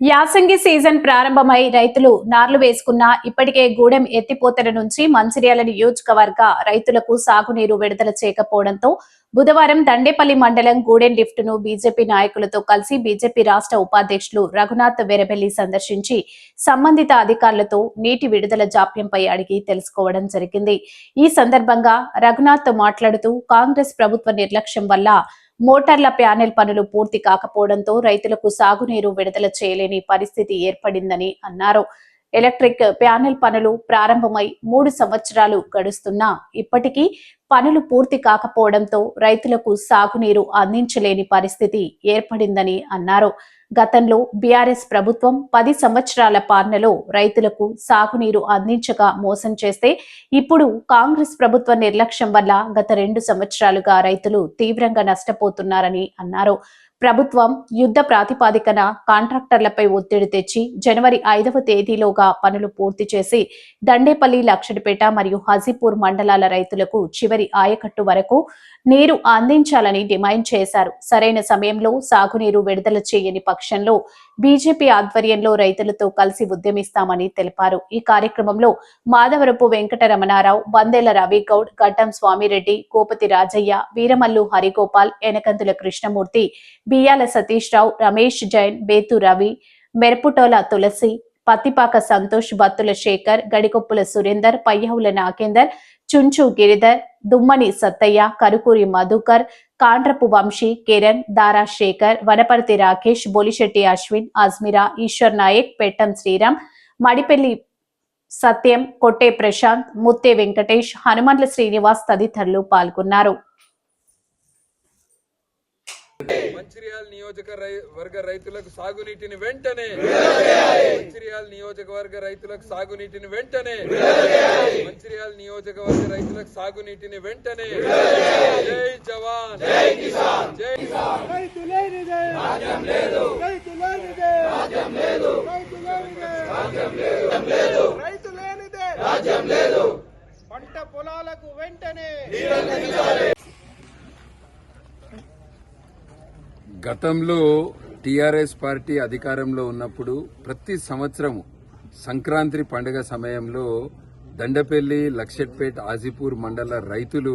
యాసంగి సీజన్ ప్రారంభమై రైతులు నార్లు వేసుకున్న ఇప్పటికే గూడెం ఎత్తిపోతల నుంచి మంచిర్యాల నియోజకవర్గ రైతులకు సాగునీరు విడుదల చేయకపోవడంతో బుధవారం దండేపల్లి మండలం గూడెం లిఫ్ట్ను బీజేపీ నాయకులతో కలిసి బీజేపీ రాష్ట్ర ఉపాధ్యక్షులు రఘునాథ్ వెరబెల్లి సందర్శించి సంబంధిత అధికారులతో నీటి విడుదల జాప్యంపై అడిగి తెలుసుకోవడం జరిగింది. ఈ సందర్భంగా రఘునాథ్ మాట్లాడుతూ కాంగ్రెస్ ప్రభుత్వ నిర్లక్ష్యం వల్ల మోటార్ల ప్యానెల్ పనులు పూర్తి కాకపోవడంతో రైతులకు సాగునీరు విడుదల చేయలేని పరిస్థితి ఏర్పడిందని అన్నారు. ఎలక్ట్రిక్ ప్యానెల్ పనులు ప్రారంభమై మూడు సంవత్సరాలు గడుస్తున్నా ఇప్పటికీ పనులు పూర్తి కాకపోవడంతో రైతులకు సాగునీరు అందించలేని పరిస్థితి ఏర్పడిందని అన్నారు. గతంలో బీఆర్ఎస్ ప్రభుత్వం పది సంవత్సరాల పాలనలో రైతులకు సాగునీరు అందించగా మోసం చేస్తే ఇప్పుడు కాంగ్రెస్ ప్రభుత్వ నిర్లక్ష్యం వల్ల గత రెండు సంవత్సరాలుగా రైతులు తీవ్రంగా నష్టపోతున్నారని అన్నారు. ప్రభుత్వం యుద్ధ ప్రాతిపాదికన కాంట్రాక్టర్లపై ఒత్తిడి తెచ్చి జనవరి ఐదవ తేదీలోగా పనులు పూర్తి చేసి దండేపల్లి లక్షడిపేట మరియు హాజీపూర్ మండలాల రైతులకు చివరి ఆయకట్టు వరకు నీరు అందించాలని డిమాండ్ చేశారు. సరైన సమయంలో సాగునీరు విడుదల చేయని పక్షంలో బీజేపీ ఆధ్వర్యంలో రైతులతో కలిసి ఉద్యమిస్తామని తెలిపారు. ఈ కార్యక్రమంలో మాధవరపు వెంకటరమణారావు బందెల రవిగౌడ్ గడ్డం స్వామిరెడ్డి కోపతి రాజయ్య వీరమల్లు హరిగోపాల్ ఎనకందుల కృష్ణమూర్తి బియ్యాల సతీష్ రావు రమేష్ జైన్ బేతు రవి మెరుపుటోల తులసి పత్తిపాక సంతోష్ బత్తుల శేఖర్ గడికొప్పుల సురేందర్ పయ్యవుల నాగేందర్ చుంచు గిరిధర్ దుమ్మని సత్తయ్య కరుకూరి మధుకర్ కాండ్రపు వంశీ కిరణ్ దారా శేఖర్ వనపర్తి రాకేష్ బొలిశెట్టి అశ్విన్ అజ్మిరా ఈశ్వర్ నాయక్ పెట్టం శ్రీరామ్ మడిపెల్లి సత్యం కొట్టే ప్రశాంత్ ముత్తే వెంకటేష్ హనుమండ్ల శ్రీనివాస్ తదితరులు పాల్గొన్నారు. మంచిర్యాల నియోజక వర్గ రైతులకు సాగునీటిని వెంటనే. మంచిర్యాల నియోజకవర్గ రైతులకు సాగునీటిని వెంటనే. మంచిర్యాల నియోజకవర్గ రైతులకు సాగునీటిని వెంటనే. జై జవాన్. జై కిసాన్. జై రైతులేనిదే రాజ్యం లేదు రైతులేనిదే రాజ్యం లేదు రైతులేనిదే రాజ్యం లేదు పంట పొలాలకు వెంటనే గతంలో టీఆర్ఎస్ పార్టీ అధికారంలో ఉన్నప్పుడు ప్రతి సంవత్సరము సంక్రాంతి పండుగ సమయంలో దండపల్లి లక్షట్పేట్ ఆజిపూర్ మండల రైతులు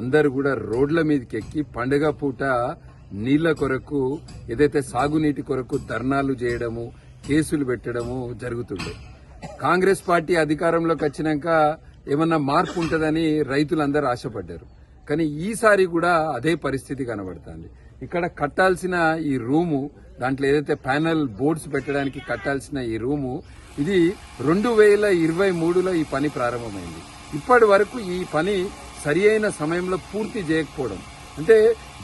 అందరూ కూడా రోడ్ల మీదకి ఎక్కి పండుగ పూట నీళ్ళ కొరకు ఏదైతే సాగునీటి కొరకు ధర్నాలు చేయడము కేసులు పెట్టడము జరుగుతుండే. కాంగ్రెస్ పార్టీ అధికారంలోకి వచ్చినాక ఏమన్నా మార్పు ఉంటుందని రైతులందరూ ఆశపడ్డారు. కానీ ఈసారి కూడా అదే పరిస్థితి కనబడుతుంది. ఇక్కడ కట్టాల్సిన ఈ రూము దాంట్లో ఏదైతే ప్యానల్ బోర్డ్స్ పెట్టడానికి కట్టాల్సిన ఈ రూము ఇది రెండు వేల ఇరవై మూడులో ఈ పని ప్రారంభమైంది. ఇప్పటి వరకు ఈ పని సరి అయిన సమయంలో పూర్తి చేయకపోవడం. అంటే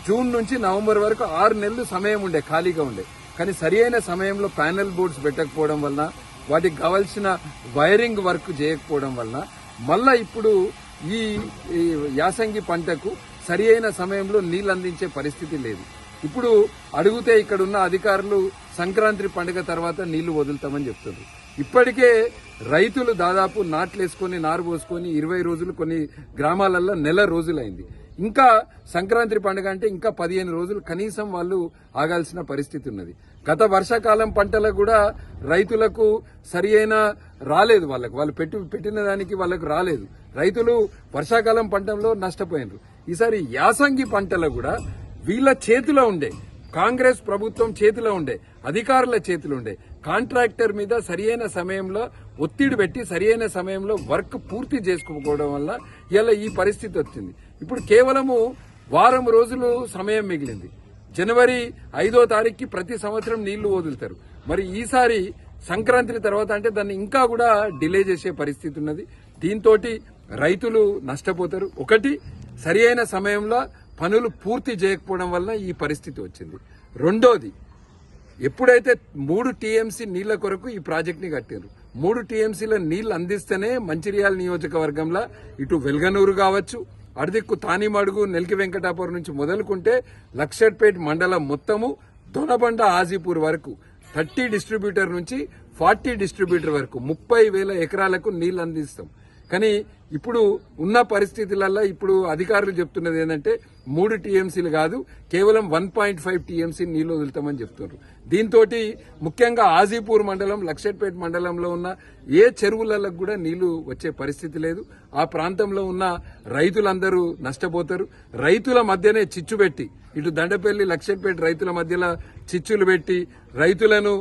జూన్ నుంచి నవంబర్ వరకు ఆరు నెలలు సమయం ఉండే ఖాళీగా ఉండే. కానీ సరి అయిన సమయంలో ప్యానల్ బోర్డ్స్ పెట్టకపోవడం వలన వాటికి కావాల్సిన వైరింగ్ వర్క్ చేయకపోవడం వలన మళ్ళా ఇప్పుడు ఈ యాసంగి పంటకు సరి అయిన సమయంలో నీళ్ళు అందించే పరిస్థితి లేదు. ఇప్పుడు అడిగితే ఇక్కడ ఉన్న అధికారులు సంక్రాంతి పండుగ తర్వాత నీళ్ళు వదులుతామని చెప్తున్నారు. ఇప్పటికే రైతులు దాదాపు నాట్లేసుకొని నారు పోసుకొని ఇరవై రోజులు కొన్ని గ్రామాలలో నెల రోజులైంది. ఇంకా సంక్రాంతి పండుగ అంటే ఇంకా పదిహేను రోజులు కనీసం వాళ్ళు ఆగాల్సిన పరిస్థితి ఉన్నది. గత వర్షాకాలం పంటలకు కూడా రైతులకు సరి రాలేదు వాళ్ళకు. వాళ్ళు పెట్టి పెట్టిన దానికి వాళ్ళకు రాలేదు. రైతులు వర్షాకాలం పంటలో నష్టపోయినారు. ఈసారి యాసంగి పంటలు కూడా వీళ్ళ చేతిలో ఉండే కాంగ్రెస్ ప్రభుత్వం చేతిలో ఉండే అధికారుల చేతిలో ఉండే. కాంట్రాక్టర్ మీద సరియైన సమయంలో ఒత్తిడి పెట్టి సరియైన సమయంలో వర్క్ పూర్తి చేసుకోకపోవడం వల్ల ఇలా ఈ పరిస్థితి వచ్చింది. ఇప్పుడు కేవలము వారం రోజులు సమయం మిగిలింది. జనవరి ఐదో తారీఖుకి ప్రతి సంవత్సరం నీళ్ళు వదులుతారు. మరి ఈసారి సంక్రాంతి తర్వాత అంటే దాన్ని ఇంకా కూడా డిలే చేసే పరిస్థితి ఉన్నది. దీంతో రైతులు నష్టపోతారు. ఒకటి సరి అయిన సమయంలో పనులు పూర్తి చేయకపోవడం వలన ఈ పరిస్థితి వచ్చింది. రెండోది ఎప్పుడైతే మూడు టీఎంసీ నీళ్ళ కొరకు ఈ ప్రాజెక్ట్ని కట్టారు మూడు టీఎంసీల నీళ్ళు అందిస్తేనే మంచిర్యాల నియోజకవర్గంలో ఇటు వెల్గనూరు కావచ్చు అడిదిక్కు తానిమడుగు నెల్కి వెంకటాపురం నుంచి మొదలుకుంటే లక్షట్పేట్ మండలం మొత్తము దొనబండ ఆజీపూర్ వరకు థర్టీ డిస్ట్రిబ్యూటర్ నుంచి ఫార్టీ డిస్ట్రిబ్యూటర్ వరకు ముప్పై వేల ఎకరాలకు నీళ్ళు అందిస్తాం. కానీ ఇప్పుడు ఉన్న పరిస్థితులలో ఇప్పుడు అధికారులు చెప్తున్నది ఏంటంటే మూడు టీఎంసీలు కాదు కేవలం వన్ పాయింట్ ఫైవ్ టీఎంసీ నీళ్ళు వదులుతామని చెప్తున్నారు. దీంతో ముఖ్యంగా ఆజీపూర్ మండలం లక్షట్పేట మండలంలో ఉన్న ఏ చెరువులలో కూడా నీళ్ళు వచ్చే పరిస్థితి లేదు. ఆ ప్రాంతంలో ఉన్న రైతులందరూ నష్టపోతారు. రైతుల మధ్యనే చిచ్చు పెట్టి ఇటు దండపల్లి లక్షట్పేట రైతుల మధ్యలో చిచ్చులు పెట్టి రైతులను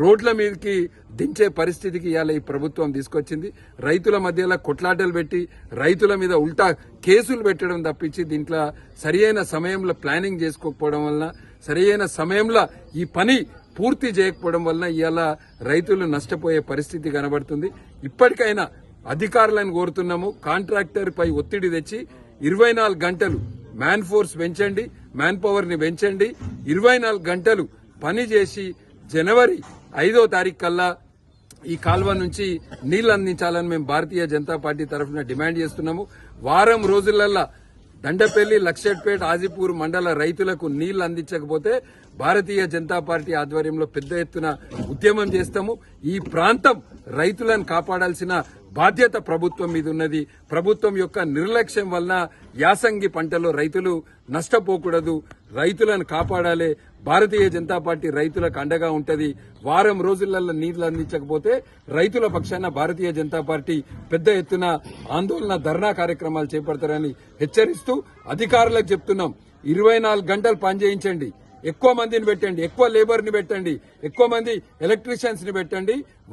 రోడ్ల మీదకి దించే పరిస్థితికి ఇవాళ ఈ ప్రభుత్వం తీసుకొచ్చింది. రైతుల మధ్యలో కొట్లాటలు పెట్టి రైతుల మీద ఉల్టా కేసులు పెట్టడం తప్పించి దీంట్లో సరియైన సమయంలో ప్లానింగ్ చేసుకోకపోవడం వలన సరియైన సమయంలో ఈ పని పూర్తి చేయకపోవడం వలన ఇవాళ రైతులు నష్టపోయే పరిస్థితి కనబడుతుంది. ఇప్పటికైనా అధికారులను కోరుతున్నాము. కాంట్రాక్టర్ పై ఒత్తిడి తెచ్చి ఇరవై నాలుగు గంటలు మ్యాన్ ఫోర్స్ పెంచండి మ్యాన్ పవర్ని పెంచండి. ఇరవై నాలుగు గంటలు పని చేసి జనవరి ఐదో తారీఖు కల్లా ఈ కాల్వ నుంచి నీళ్ళు అందించాలని మేము భారతీయ జనతా పార్టీ తరఫున డిమాండ్ చేస్తున్నాము. వారం రోజులల్లా దండపల్లి లక్షట్పేట ఆజిపూర్ మండల రైతులకు నీళ్ళు అందించకపోతే భారతీయ జనతా పార్టీ ఆధ్వర్యంలో పెద్ద ఎత్తున ఉద్యమం చేస్తాము. ఈ ప్రాంతం రైతులను కాపాడాల్సిన బాధ్యత ప్రభుత్వం మీద ఉన్నది. ప్రభుత్వం యొక్క నిర్లక్ష్యం వలన యాసంగి పంటలో రైతులు నష్టపోకూడదు. రైతులను కాపాడాలి. భారతీయ జనతా పార్టీ రైతులకు అండగా ఉంటది. వారం రోజులలో నీళ్ళు అందించకపోతే రైతుల పక్షాన భారతీయ జనతా పార్టీ పెద్ద ఎత్తున ఆందోళన ధర్నా కార్యక్రమాలు చేపడతారని హెచ్చరిస్తూ అధికారులకు చెప్తున్నాం. ఇరవై నాలుగు గంటలు పనిచేయించండి ఎక్కువ మందిని పెట్టండి. ఎక్కువ లేబర్ని పెట్టండి. ఎక్కువ మంది ఎలక్ట్రీషియన్స్ని పెట్టండి.